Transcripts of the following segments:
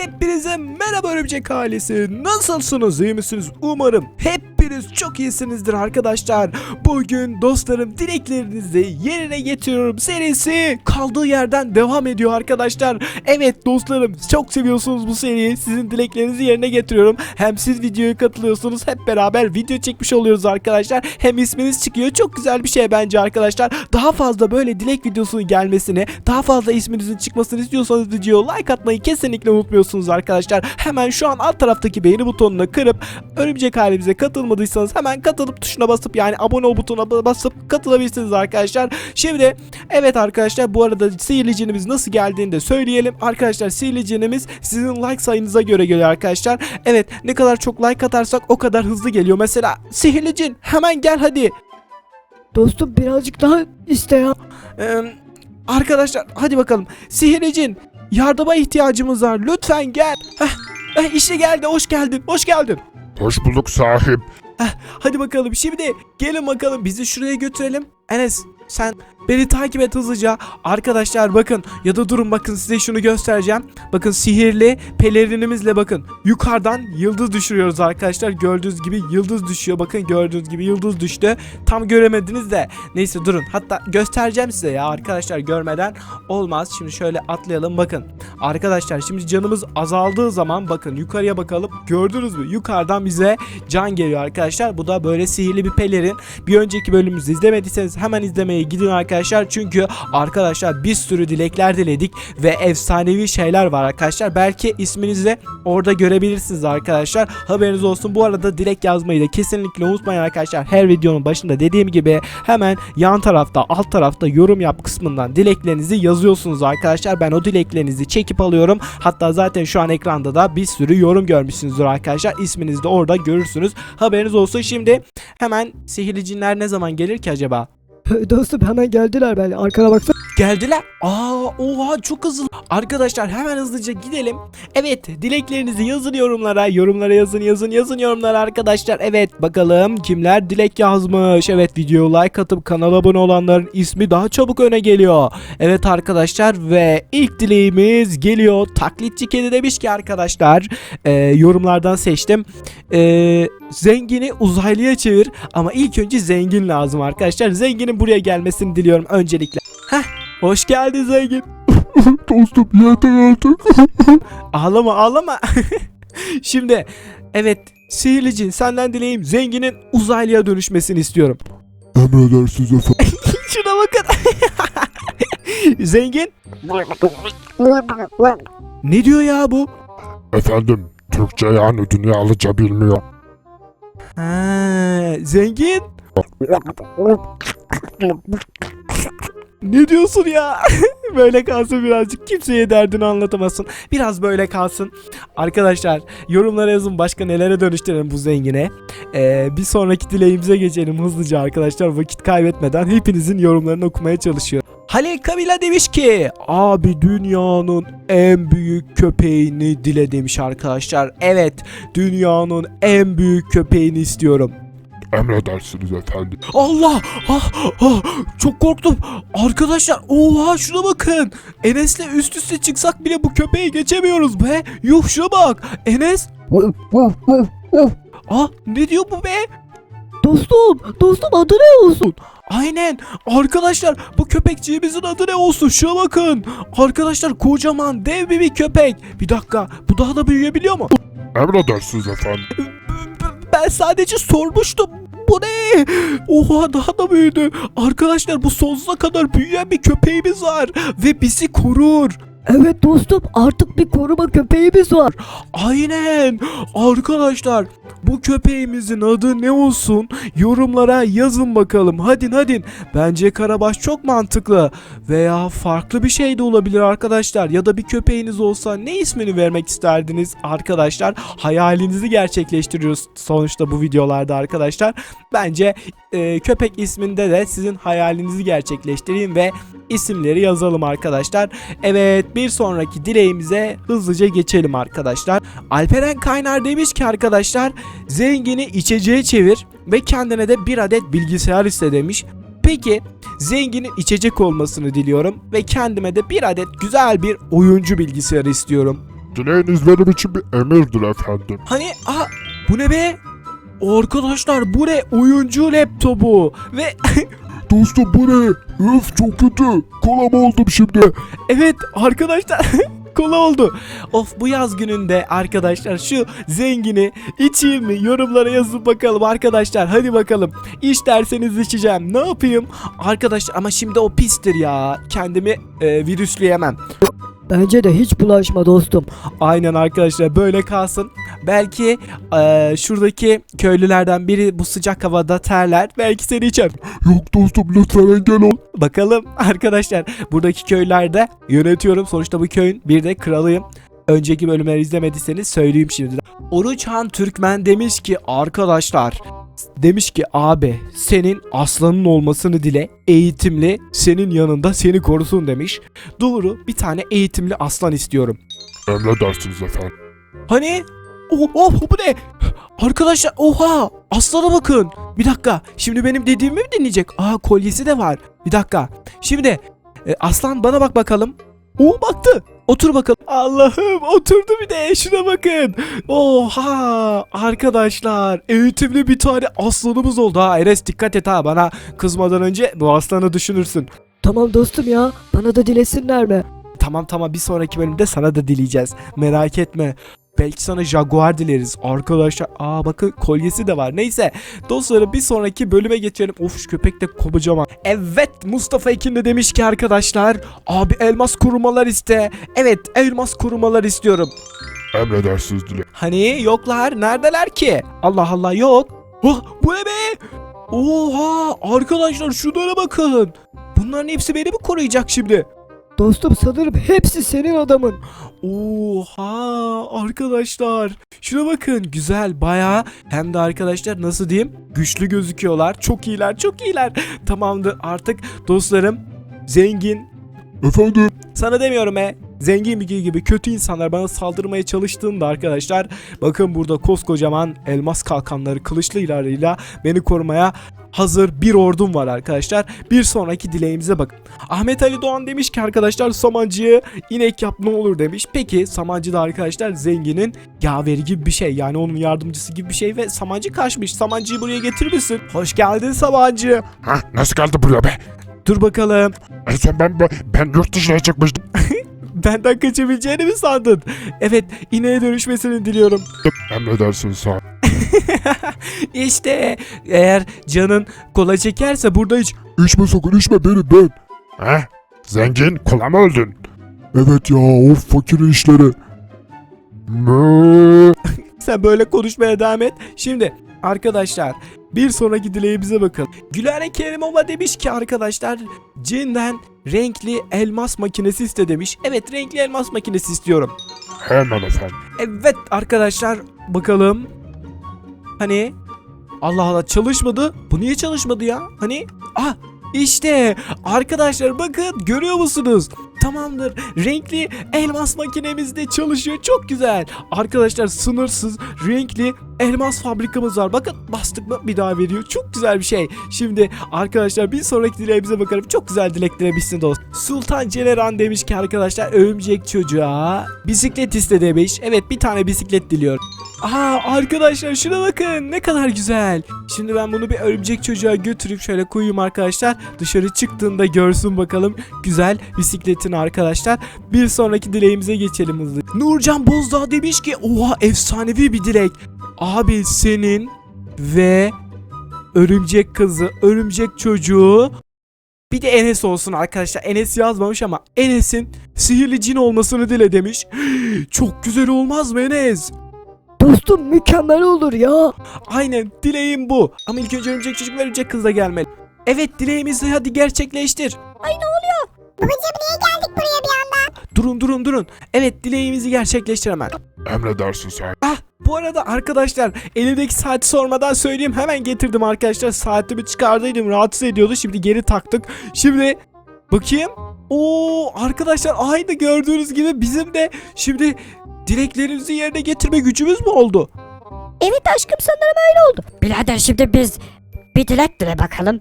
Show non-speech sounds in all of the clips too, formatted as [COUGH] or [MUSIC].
Hepinize merhaba örümcek ailesi. Nasılsınız? iyi misiniz? Umarım hepiniz çok iyisinizdir arkadaşlar. Bugün dostlarım dileklerinizi yerine getiriyorum serisi kaldığı yerden devam ediyor arkadaşlar. Evet dostlarım çok seviyorsunuz bu seriyi. Sizin dileklerinizi yerine getiriyorum. Hem siz videoya katılıyorsunuz hep beraber video çekmiş oluyoruz arkadaşlar. Hem isminiz çıkıyor. Çok güzel bir şey bence arkadaşlar. Daha fazla böyle dilek videosunun gelmesini, daha fazla isminizin çıkmasını istiyorsanız videoya like atmayı kesinlikle unutmuyorsunuz arkadaşlar. Hemen şu an alt taraftaki beğeni butonuna kırıp örümcek halimize katılmadıysanız hemen katılıp tuşuna basıp yani abone ol butonuna basıp katılabilirsiniz arkadaşlar. Şimdi evet arkadaşlar bu arada sihirli cinimiz nasıl geldiğini de söyleyelim. Arkadaşlar sihirli cinimiz sizin like sayınıza göre geliyor arkadaşlar. Evet ne kadar çok like atarsak o kadar hızlı geliyor. Mesela sihirli cin hemen gel hadi. Dostum birazcık daha iste ya. Ee, arkadaşlar hadi bakalım. Sihirli cin yardıma ihtiyacımız var. Lütfen gel. Heh, heh, işte geldi. Hoş geldin. Hoş geldin. Hoş bulduk sahip. Hadi bakalım şimdi gelin bakalım bizi şuraya götürelim. Enes sen beni takip et hızlıca. Arkadaşlar bakın ya da durun bakın size şunu göstereceğim. Bakın sihirli pelerinimizle bakın yukarıdan yıldız düşürüyoruz arkadaşlar. Gördüğünüz gibi yıldız düşüyor. Bakın gördüğünüz gibi yıldız düştü. Tam göremediniz de. Neyse durun. Hatta göstereceğim size ya arkadaşlar görmeden olmaz. Şimdi şöyle atlayalım bakın. Arkadaşlar şimdi canımız azaldığı zaman bakın yukarıya bakalım. Gördünüz mü? Yukarıdan bize can geliyor arkadaşlar. Bu da böyle sihirli bir pelerin. Bir önceki bölümümüzü izlemediyseniz hemen izlemeye gidin arkadaşlar. Çünkü arkadaşlar bir sürü dilekler diledik ve efsanevi şeyler var arkadaşlar. Belki isminizi orada görebilirsiniz arkadaşlar. Haberiniz olsun. Bu arada dilek yazmayı da kesinlikle unutmayın arkadaşlar. Her videonun başında dediğim gibi hemen yan tarafta alt tarafta yorum yap kısmından dileklerinizi yazıyorsunuz arkadaşlar. Ben o dileklerinizi çekip alıyorum. Hatta zaten şu an ekranda da bir sürü yorum görmüşsünüzdür arkadaşlar. İsminizi de orada görürsünüz. Haberiniz olsun. Şimdi hemen sihirli cinler ne zaman gelir ki acaba? Dostum hemen geldiler ben. Arkana baksana. Geldiler. Aa, oha çok hızlı. Arkadaşlar hemen hızlıca gidelim. Evet, dileklerinizi yazın yorumlara. Yorumlara yazın, yazın, yazın yorumlara arkadaşlar. Evet, bakalım kimler dilek yazmış. Evet, videoya like atıp kanala abone olanların ismi daha çabuk öne geliyor. Evet arkadaşlar ve ilk dileğimiz geliyor. Taklitçi kedi demiş ki arkadaşlar. e, yorumlardan seçtim. E, zengini uzaylıya çevir ama ilk önce zengin lazım arkadaşlar. Zenginin buraya gelmesini diliyorum öncelikle. Heh, hoş geldin zengin. [LAUGHS] Dostum yeter artık. [LAUGHS] Ağlama ağlama. [LAUGHS] Şimdi evet sihirli cin senden dileğim zenginin uzaylıya dönüşmesini istiyorum. Emredersiniz efendim. Şuna bakın. zengin ne diyor ya bu? efendim Türkçe yani dünyalıca bilmiyor. Ha, zengin [LAUGHS] ne diyorsun ya? [LAUGHS] böyle kalsın birazcık kimseye derdini anlatamasın. Biraz böyle kalsın. Arkadaşlar yorumlara yazın başka nelere dönüştürelim bu zengine. Ee, bir sonraki dileğimize geçelim hızlıca arkadaşlar vakit kaybetmeden hepinizin yorumlarını okumaya çalışıyorum. Halil Kabila demiş ki abi dünyanın en büyük köpeğini dile demiş arkadaşlar. Evet dünyanın en büyük köpeğini istiyorum. Emredersiniz efendim. Allah! Ah, ah, çok korktum. Arkadaşlar oha şuna bakın. Enes'le üst üste çıksak bile bu köpeği geçemiyoruz be. Yuh şuna bak. Enes. Ah ne diyor bu be? Dostum, dostum adı ne olsun? Aynen. Arkadaşlar bu köpekçiğimizin adı ne olsun? Şuna bakın. Arkadaşlar kocaman dev bir, bir köpek. Bir dakika bu daha da büyüyebiliyor mu? Emredersiniz efendim. Ben sadece sormuştum. Bu ne? Oha daha da büyüdü. Arkadaşlar bu sonsuza kadar büyüyen bir köpeğimiz var. Ve bizi korur. Evet dostum artık bir koruma köpeğimiz var. Aynen. Arkadaşlar bu köpeğimizin adı ne olsun? Yorumlara yazın bakalım. Hadi hadi. Bence Karabaş çok mantıklı. Veya farklı bir şey de olabilir arkadaşlar. Ya da bir köpeğiniz olsa ne ismini vermek isterdiniz arkadaşlar? Hayalinizi gerçekleştiriyoruz sonuçta bu videolarda arkadaşlar. Bence e, köpek isminde de sizin hayalinizi gerçekleştireyim ve isimleri yazalım arkadaşlar. Evet bir sonraki dileğimize hızlıca geçelim arkadaşlar. Alperen Kaynar demiş ki arkadaşlar zengini içeceğe çevir ve kendine de bir adet bilgisayar iste demiş. Peki zenginin içecek olmasını diliyorum ve kendime de bir adet güzel bir oyuncu bilgisayarı istiyorum. Dileğiniz benim için bir emirdir efendim. Hani aha bu ne be? Arkadaşlar bu ne? Oyuncu laptopu ve [LAUGHS] Dostum bu ne? Öf çok kötü. Kolam oldum şimdi. evet arkadaşlar [LAUGHS] kola oldu. Of bu yaz gününde arkadaşlar şu zengini içeyim mi? Yorumlara yazın bakalım arkadaşlar. Hadi bakalım. İç derseniz içeceğim. Ne yapayım? Arkadaşlar ama şimdi o pistir ya. Kendimi e, virüsleyemem. Bence de hiç bulaşma dostum. Aynen arkadaşlar böyle kalsın. Belki eee, şuradaki köylülerden biri bu sıcak havada terler. Belki seni içer. Yok dostum lütfen engel ol. Bakalım [LAUGHS] arkadaşlar buradaki köylerde yönetiyorum. Sonuçta bu köyün bir de kralıyım. Önceki bölümleri izlemediyseniz söyleyeyim şimdi. Oruçhan Türkmen demiş ki arkadaşlar demiş ki abi senin aslanın olmasını dile eğitimli senin yanında seni korusun demiş. Doğru bir tane eğitimli aslan istiyorum. Emredersiniz efendim. Hani? Oh, oh bu ne? Arkadaşlar oha aslana bakın. Bir dakika şimdi benim dediğimi mi dinleyecek? Aa kolyesi de var. Bir dakika. Şimdi e, aslan bana bak bakalım. O baktı. Otur bakalım. Allah'ım oturdu bir de şuna bakın. Oha arkadaşlar eğitimli bir tane aslanımız oldu ha. Eres dikkat et ha bana kızmadan önce bu aslanı düşünürsün. Tamam dostum ya. Bana da dilesinler mi? Tamam tamam bir sonraki bölümde sana da dileyeceğiz. Merak etme. Belki sana Jaguar dileriz. Arkadaşlar aa bakın kolyesi de var. Neyse dostlarım bir sonraki bölüme geçelim. Of şu köpek de kocaman. Evet Mustafa Ekin de demiş ki arkadaşlar. Abi elmas kurumalar iste. Evet elmas kurumalar istiyorum. Emredersiniz dilek. Hani yoklar neredeler ki? Allah Allah yok. Oh, bu ne be? Oha arkadaşlar şunlara bakın. Bunların hepsi beni mi koruyacak şimdi? Dostum sanırım hepsi senin adamın. Oha arkadaşlar. Şuna bakın güzel baya hem de arkadaşlar nasıl diyeyim? Güçlü gözüküyorlar. Çok iyiler çok iyiler. Tamamdır artık dostlarım zengin. Efendim? Sana demiyorum he zengin bir gibi kötü insanlar bana saldırmaya çalıştığında arkadaşlar bakın burada koskocaman elmas kalkanları kılıçlı ilerleriyle beni korumaya hazır bir ordum var arkadaşlar. Bir sonraki dileğimize bakın. Ahmet Ali Doğan demiş ki arkadaşlar Samancı'yı inek yap ne olur demiş. Peki Samancı da arkadaşlar zenginin yaveri gibi bir şey. Yani onun yardımcısı gibi bir şey ve Samancı kaçmış. Samancı'yı buraya getirir misin? Hoş geldin Samancı. Hah nasıl geldi buraya be? Dur bakalım. En son ben, ben yurt dışına çıkmıştım. Benden kaçabileceğini mi sandın? Evet ineğe dönüşmesini diliyorum. Emredersiniz sağ. [LAUGHS] İşte eğer canın kola çekerse burada hiç İçme sakın içme benim ben. Heh zengin kola mı öldün? Evet ya of fakir işleri. Mö. sen böyle konuşmaya devam et. Şimdi arkadaşlar bir sonraki dileğimize bakın. Gülare Kerimova demiş ki arkadaşlar cinden renkli elmas makinesi iste demiş. Evet renkli elmas makinesi istiyorum. Hemen efendim. Evet arkadaşlar bakalım. Hani Allah Allah çalışmadı. Bu niye çalışmadı ya? Hani ah işte arkadaşlar bakın görüyor musunuz? Tamamdır. Renkli elmas makinemiz de çalışıyor. Çok güzel. Arkadaşlar sınırsız renkli elmas fabrikamız var. Bakın bastık mı bir daha veriyor. Çok güzel bir şey. Şimdi arkadaşlar bir sonraki dileğimize bakalım. Çok güzel dilekleri bitsin dost. Sultan Celeran demiş ki arkadaşlar örümcek çocuğa bisiklet iste demiş. Evet bir tane bisiklet diliyorum. Aa arkadaşlar şuna bakın ne kadar güzel. Şimdi ben bunu bir örümcek çocuğa götürüp şöyle koyayım arkadaşlar. Dışarı çıktığında görsün bakalım güzel bisikletini arkadaşlar. Bir sonraki dileğimize geçelim hızlı. Nurcan Bozdağ demiş ki oha efsanevi bir dilek. Abi senin ve örümcek kızı, örümcek çocuğu bir de Enes olsun arkadaşlar. Enes yazmamış ama Enes'in sihirli cin olmasını dile demiş. [GASPS] Çok güzel olmaz mı Enes? Dostum mükemmel olur ya. Aynen dileğim bu. Ama ilk önce örümcek çocuk ve örümcek kız da gelmeli. Evet dileğimizi hadi gerçekleştir. Durun durun durun. Evet dileğimizi gerçekleştir hemen. Emredersiniz sağ ol. Ah bu arada arkadaşlar elimdeki saati sormadan söyleyeyim hemen getirdim arkadaşlar. Saatimi çıkardıydım rahatsız ediyordu şimdi geri taktık. Şimdi bakayım. Oo arkadaşlar aynı gördüğünüz gibi bizim de şimdi dileklerimizi yerine getirme gücümüz mü oldu? Evet aşkım sanırım öyle oldu. Birader şimdi biz bir dilek dile bakalım.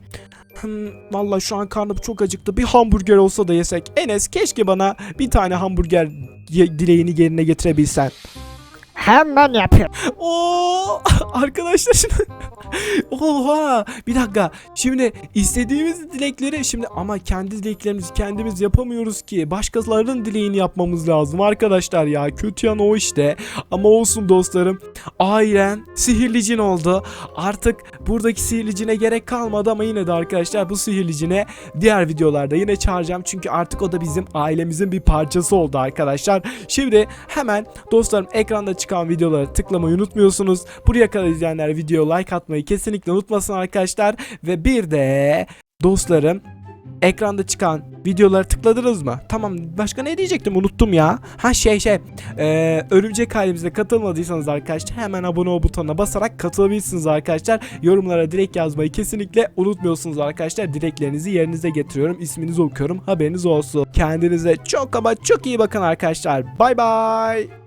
Hmm, vallahi şu an karnım çok acıktı. Bir hamburger olsa da yesek. Enes keşke bana bir tane hamburger dileğini yerine getirebilsen. Hemen yapıyorum. Oo [LAUGHS] arkadaşlar şimdi- [LAUGHS] Oha! Bir dakika. Şimdi istediğimiz dilekleri şimdi ama kendi dileklerimizi kendimiz yapamıyoruz ki. Başkalarının dileğini yapmamız lazım arkadaşlar ya. Kötü yan o işte. Ama olsun dostlarım. Ailen sihirli cin oldu. Artık buradaki sihirli cine gerek kalmadı ama yine de arkadaşlar bu sihirli cine diğer videolarda yine çağıracağım. Çünkü artık o da bizim ailemizin bir parçası oldu arkadaşlar. Şimdi hemen Dostlarım ekranda çıkan videoları tıklamayı unutmuyorsunuz. Buraya kadar izleyenler video like atmayı kesinlikle unutmasın arkadaşlar. Ve bir de dostlarım ekranda çıkan videoları tıkladınız mı? Tamam başka ne diyecektim unuttum ya. Ha şey şey ee, örümcek halimize katılmadıysanız arkadaşlar hemen abone ol butonuna basarak katılabilirsiniz arkadaşlar. Yorumlara dilek yazmayı kesinlikle unutmuyorsunuz arkadaşlar. Dileklerinizi yerinize getiriyorum. İsminizi okuyorum haberiniz olsun. Kendinize çok ama çok iyi bakın arkadaşlar. Bay bay.